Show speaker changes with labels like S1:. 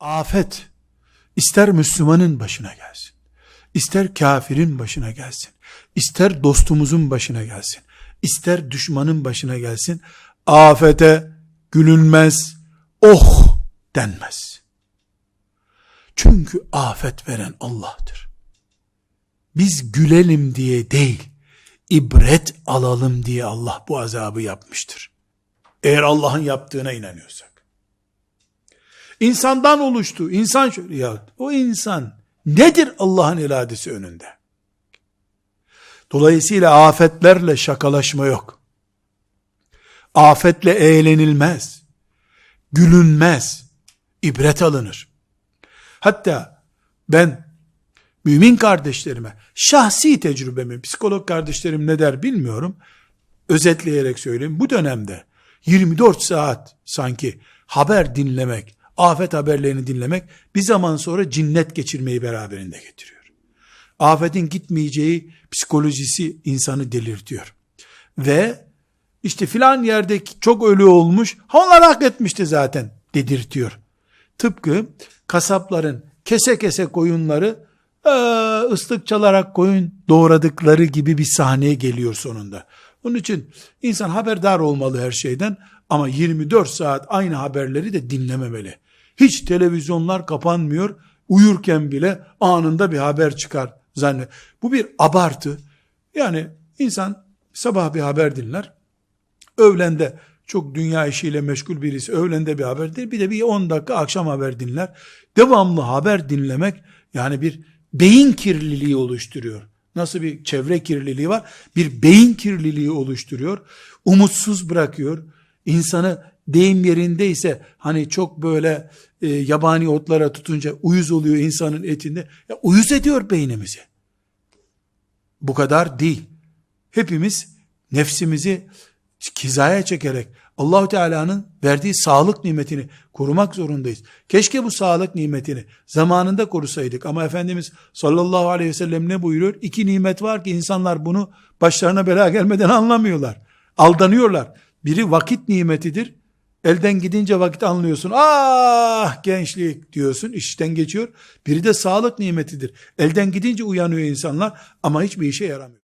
S1: Afet ister Müslümanın başına gelsin, ister kafirin başına gelsin, ister dostumuzun başına gelsin, ister düşmanın başına gelsin, afete gülünmez, oh denmez. Çünkü afet veren Allah'tır. Biz gülelim diye değil, ibret alalım diye Allah bu azabı yapmıştır. Eğer Allah'ın yaptığına inanıyorsak. İnsandan oluştu. İnsan şöyle ya o insan nedir Allah'ın iradesi önünde? Dolayısıyla afetlerle şakalaşma yok. Afetle eğlenilmez. Gülünmez. ibret alınır. Hatta ben mümin kardeşlerime şahsi tecrübemi psikolog kardeşlerim ne der bilmiyorum. Özetleyerek söyleyeyim. Bu dönemde 24 saat sanki haber dinlemek, afet haberlerini dinlemek bir zaman sonra cinnet geçirmeyi beraberinde getiriyor. Afetin gitmeyeceği psikolojisi insanı delirtiyor. Ve işte filan yerde çok ölü olmuş, onlar hak etmişti zaten dedirtiyor. Tıpkı kasapların kese kese koyunları ee, ıslık çalarak koyun doğradıkları gibi bir sahneye geliyor sonunda. Onun için insan haberdar olmalı her şeyden ama 24 saat aynı haberleri de dinlememeli. Hiç televizyonlar kapanmıyor. Uyurken bile anında bir haber çıkar zannet. Bu bir abartı. Yani insan sabah bir haber dinler. Öğlende çok dünya işiyle meşgul birisi öğlende bir haber değil. Bir de bir 10 dakika akşam haber dinler. Devamlı haber dinlemek yani bir beyin kirliliği oluşturuyor. Nasıl bir çevre kirliliği var? Bir beyin kirliliği oluşturuyor. Umutsuz bırakıyor. İnsanı deyim yerindeyse hani çok böyle e, yabani otlara tutunca uyuz oluyor insanın etinde. Ya, uyuz ediyor beynimizi. Bu kadar değil. Hepimiz nefsimizi kizaya çekerek Allahu Teala'nın verdiği sağlık nimetini korumak zorundayız. Keşke bu sağlık nimetini zamanında korusaydık ama Efendimiz sallallahu aleyhi ve sellem ne buyuruyor? İki nimet var ki insanlar bunu başlarına bela gelmeden anlamıyorlar. Aldanıyorlar. Biri vakit nimetidir. Elden gidince vakit anlıyorsun. Ah gençlik diyorsun işten geçiyor. Biri de sağlık nimetidir. Elden gidince uyanıyor insanlar ama hiçbir işe yaramıyor.